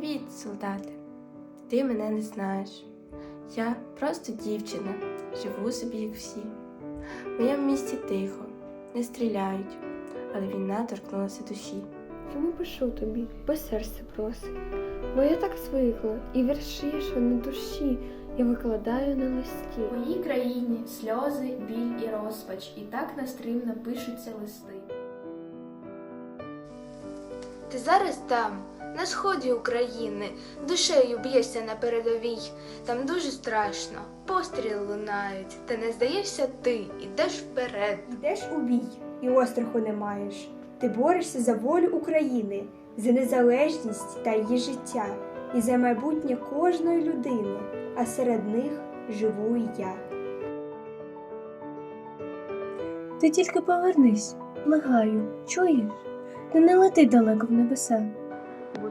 Привіт, солдати. Ти мене не знаєш. Я просто дівчина, живу собі, як всі. В моєму місті тихо, не стріляють, але війна торкнулася душі. Чому пишу тобі, бо серце просить. Бо я так звикла, і вірші, що на душі, я викладаю на листі. В моїй країні сльози, біль і розпач, і так нестримно пишуться листи. Ти зараз там, на сході України, душею б'єшся на передовій. Там дуже страшно, постріли лунають, та не здаєшся ти, ідеш вперед. Йдеш у бій і остраху не маєш. Ти борешся за волю України, за незалежність та її життя, і за майбутнє кожної людини, а серед них живу і я. Ти тільки повернись, благаю, чуєш? Ти не лети далеко в небеса.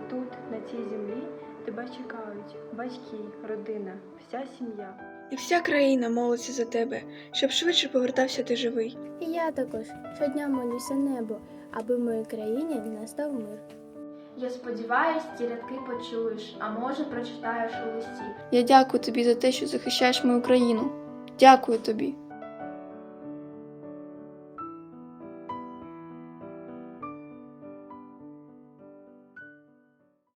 Тут, на цій землі, тебе чекають батьки, родина, вся сім'я. І вся країна молиться за тебе, щоб швидше повертався ти живий. І я також щодня молюся небо, аби в моїй країні настав мир. Я сподіваюсь, ці рядки почуєш, а може прочитаєш у листі. Я дякую тобі за те, що захищаєш мою країну. Дякую тобі.